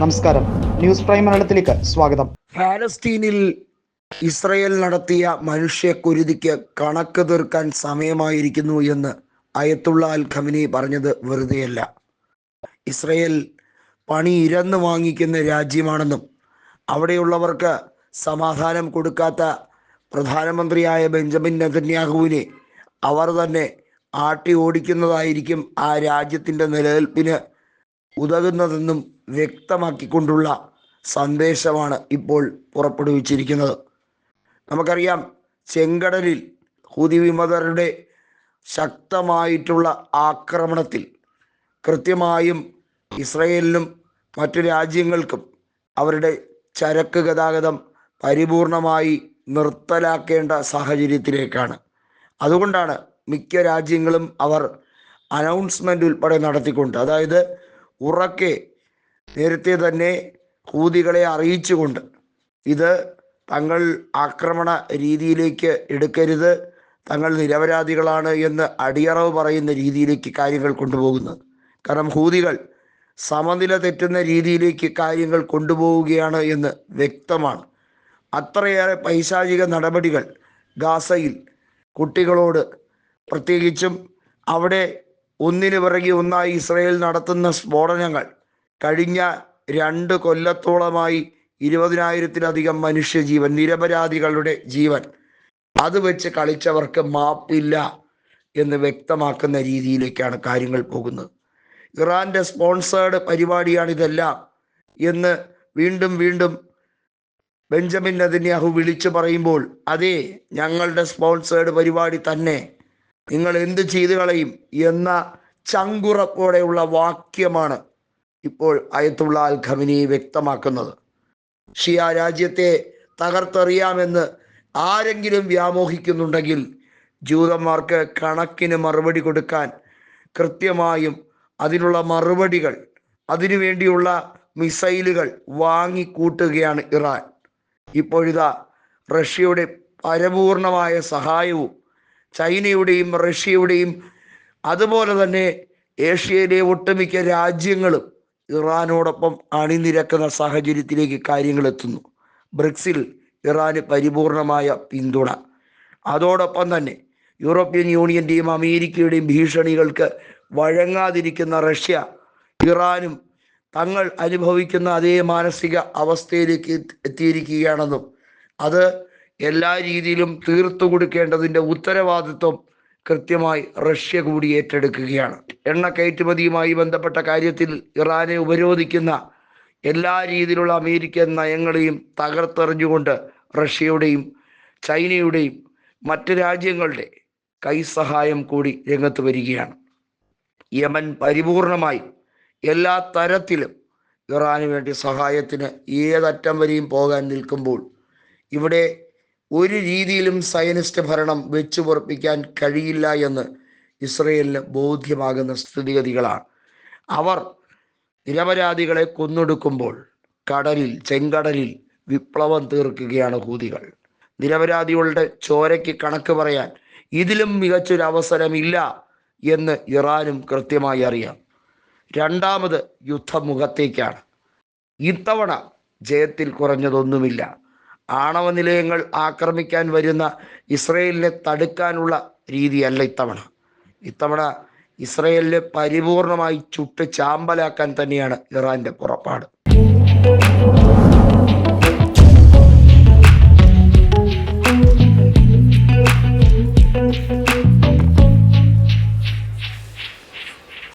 നമസ്കാരം. News prime മലയാളത്തിലേക്ക് സ്വാഗതം. പാലസ്തീനിൽ ഇസ്രയേൽ നടത്തിയ മനുഷ്യക്കുരുതിക്ക് കണക്ക് തീർക്കാൻ സമയമായിരിക്കുന്നു എന്ന് അയത്തുള്ള അൽ ഖമിനി പറഞ്ഞത് വെറുതെയല്ല. ഇസ്രയേൽ പണി ഇരന്ന് വാങ്ങിക്കുന്ന രാജ്യമാണെന്നും അവിടെയുള്ളവർക്ക് സമാധാനം കൊടുക്കാത്ത പ്രധാനമന്ത്രിയായ ബെഞ്ചമിൻ നെതന്യാഹുവിനെ അവർ തന്നെ ആട്ടി ഓടിക്കുന്നതായിരിക്കും ആ രാജ്യത്തിന്റെ നിലനിൽപ്പിന് ഉതകുന്നതെന്നും വ്യക്തമാക്കിക്കൊണ്ടുള്ള സന്ദേശമാണ് ഇപ്പോൾ പുറപ്പെടുവിച്ചിരിക്കുന്നത്. നമുക്കറിയാം ചെങ്കടലിൽ ഹൂതി വിമതരുടെ ശക്തമായിട്ടുള്ള ആക്രമണത്തിൽ കൃത്യമായും ഇസ്രയേലിനും മറ്റു രാജ്യങ്ങൾക്കും അവരുടെ ചരക്ക് ഗതാഗതം പരിപൂർണമായി നിർത്തലാക്കേണ്ട സാഹചര്യത്തിലേക്കാണ്. അതുകൊണ്ടാണ് മിക്ക രാജ്യങ്ങളും അവർ അനൗൺസ്മെന്റ് ഉൾപ്പെടെ നടത്തിക്കൊണ്ട് അതായത് ഉറക്കെ നേരത്തെ തന്നെ ഹൂതികളെ അറിയിച്ചുകൊണ്ട് ഇത് തങ്ങൾ ആക്രമണ രീതിയിലേക്ക് എടുക്കരുത് തങ്ങൾ നിരപരാധികളാണ് എന്ന് അടിയറവ് പറയുന്ന രീതിയിലേക്ക് കാര്യങ്ങൾ കൊണ്ടുപോകുന്നത്. കാരണം ഹൂതികൾ സമനില തെറ്റുന്ന രീതിയിലേക്ക് കാര്യങ്ങൾ കൊണ്ടുപോവുകയാണ് എന്ന് വ്യക്തമാണ്. അത്രയേറെ പൈശാചിക നടപടികൾ ഗാസയിൽ കുട്ടികളോട് പ്രത്യേകിച്ചും അവിടെ ഒന്നിനു പിറകെ ഒന്നായി ഇസ്രയേൽ നടത്തുന്ന സ്ഫോടനങ്ങൾ കഴിഞ്ഞ രണ്ട് കൊല്ലത്തോളമായി ഇരുപതിനായിരത്തിലധികം മനുഷ്യജീവൻ നിരപരാധികളുടെ ജീവൻ. അത് വെച്ച് കളിച്ചവർക്ക് മാപ്പില്ല എന്ന് വ്യക്തമാക്കുന്ന രീതിയിലേക്കാണ് കാര്യങ്ങൾ പോകുന്നത്. ഇറാന്റെ സ്പോൺസേർഡ് പരിപാടിയാണ് ഇതെല്ലാം എന്ന് വീണ്ടും വീണ്ടും ബെഞ്ചമിൻ നദിന്യാഹു വിളിച്ചു പറയുമ്പോൾ അതെ ഞങ്ങളുടെ സ്പോൺസേർഡ് പരിപാടി തന്നെ. നിങ്ങൾ എന്ത് ചെയ്തു കളയും? എന്ന ചങ്കുറപ്പോടെയുള്ള വാക്യമാണ് ഇപ്പോൾ അയത്തുള്ള അൽ ഖമിനി വ്യക്തമാക്കുന്നത്. ഷിയ രാജ്യത്തെ തകർത്തെറിയാമെന്ന് ആരെങ്കിലും വ്യാമോഹിക്കുന്നുണ്ടെങ്കിൽ ജൂതന്മാർക്ക് കണക്കിന് മറുപടി കൊടുക്കാൻ കൃത്യമായും അതിനുള്ള മറുപടികൾ അതിനുവേണ്ടിയുള്ള മിസൈലുകൾ വാങ്ങിക്കൂട്ടുകയാണ് ഇറാൻ. ഇപ്പോഴിതാ റഷ്യയുടെ പരപൂർണമായ സഹായവും ചൈനയുടെയും റഷ്യയുടെയും അതുപോലെ തന്നെ ഏഷ്യയിലെ ഒട്ടുമിക്ക രാജ്യങ്ങളും ഇറാനോടൊപ്പം അണിനിരക്കുന്ന സാഹചര്യത്തിലേക്ക് കാര്യങ്ങൾ എത്തുന്നു ബ്രിക്സിൽ ഇറാന് പരിപൂർണമായ പിന്തുണ. അതോടൊപ്പം തന്നെ യൂറോപ്യൻ യൂണിയന്റെയും അമേരിക്കയുടെയും ഭീഷണികൾക്ക് വഴങ്ങാതിരിക്കുന്ന റഷ്യ ഇറാനും തങ്ങൾ അനുഭവിക്കുന്ന അതേ മാനസിക അവസ്ഥയിലേക്ക് എത്തിയിരിക്കുകയാണെന്നും അത് എല്ലാ രീതിയിലും തീർത്തു കൊടുക്കേണ്ടതിന്റെ ഉത്തരവാദിത്വം കൃത്യമായി റഷ്യ കൂടി ഏറ്റെടുക്കുകയാണ്. എണ്ണ കയറ്റുമതിയുമായി ബന്ധപ്പെട്ട കാര്യത്തിൽ ഇറാനെ ഉപരോധിക്കുന്ന എല്ലാ രീതിയിലുള്ള അമേരിക്കൻ നയങ്ങളെയും തകർത്തെറിഞ്ഞുകൊണ്ട് റഷ്യയുടെയും ചൈനയുടെയും മറ്റ് രാജ്യങ്ങളുടെ കൈസഹായം കൂടി രംഗത്ത് വരികയാണ്. യമൻ പരിപൂർണമായി എല്ലാ തരത്തിലും ഇറാന് വേണ്ടി സഹായത്തിന് ഏതറ്റം വരെയും പോകാൻ നിൽക്കുമ്പോൾ ഇവിടെ ഒരു രീതിയിലും സയനിസ്റ്റ് ഭരണം വെച്ചു പൊറപ്പിക്കാൻ കഴിയില്ല എന്ന് ഇസ്രയേലിന് ബോധ്യമാകുന്ന സ്ഥിതിഗതികളാണ്. അവർ നിരപരാധികളെ കൊന്നൊടുക്കുമ്പോൾ കടലിൽ ചെങ്കടലിൽ വിപ്ലവം തീർക്കുകയാണ് ഹൂതികൾ. നിരപരാധികളുടെ ചോരയ്ക്ക് കണക്ക് പറയാൻ ഇതിലും മികച്ചൊരു അവസരമില്ല എന്ന് ഇറാനും കൃത്യമായി അറിയാം. രണ്ടാമത് യുദ്ധമുഖത്തേക്കാണ്. ഇത്തവണ ജയത്തിൽ കുറഞ്ഞതൊന്നുമില്ല. ആണവ നിലയങ്ങൾ ആക്രമിക്കാൻ വരുന്ന ഇസ്രയേലിനെ തടുക്കാനുള്ള രീതിയല്ല ഇത്തവണ. ഇത്തവണ ഇസ്രയേലിനെ പരിപൂർണമായി ചുട്ട് ചാമ്പലാക്കാൻ തന്നെയാണ് ഇറാന്റെ പുറപ്പാട്.